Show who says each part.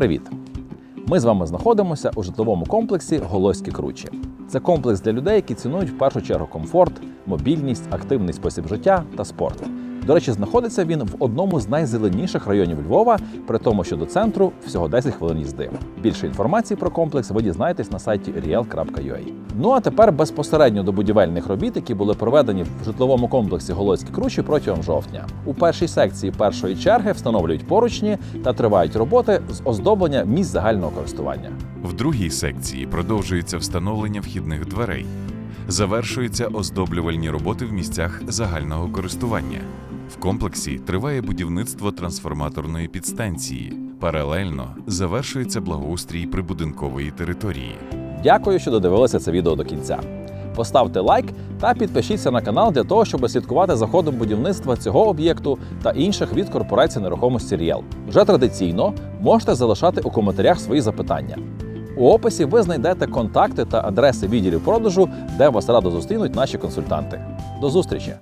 Speaker 1: привіт! Ми з вами знаходимося у житловому комплексі Голоські Кручі. Це комплекс для людей, які цінують в першу чергу комфорт, мобільність, активний спосіб життя та спорт. До речі, знаходиться він в одному з найзеленіших районів Львова, при тому, що до центру всього 10 хвилин їзди. Більше інформації про комплекс ви дізнаєтесь на сайті riel.ua. Ну а тепер безпосередньо до будівельних робіт, які були проведені в житловому комплексі Голоські Кручі протягом жовтня. У першій секції першої черги встановлюють поручні та тривають роботи з оздоблення місць загального користування.
Speaker 2: В другій секції продовжується встановлення вхідних дверей. Завершуються оздоблювальні роботи в місцях загального користування. В комплексі триває будівництво трансформаторної підстанції. Паралельно завершується благоустрій прибудинкової території.
Speaker 1: Дякую, що додивилися це відео до кінця. Поставте лайк та підпишіться на канал для того, щоб слідкувати за ходом будівництва цього об'єкту та інших від корпорації нерухомості Ріел. Вже традиційно можете залишати у коментарях свої запитання. У описі ви знайдете контакти та адреси відділів продажу, де вас радо зустрінуть наші консультанти. До зустрічі!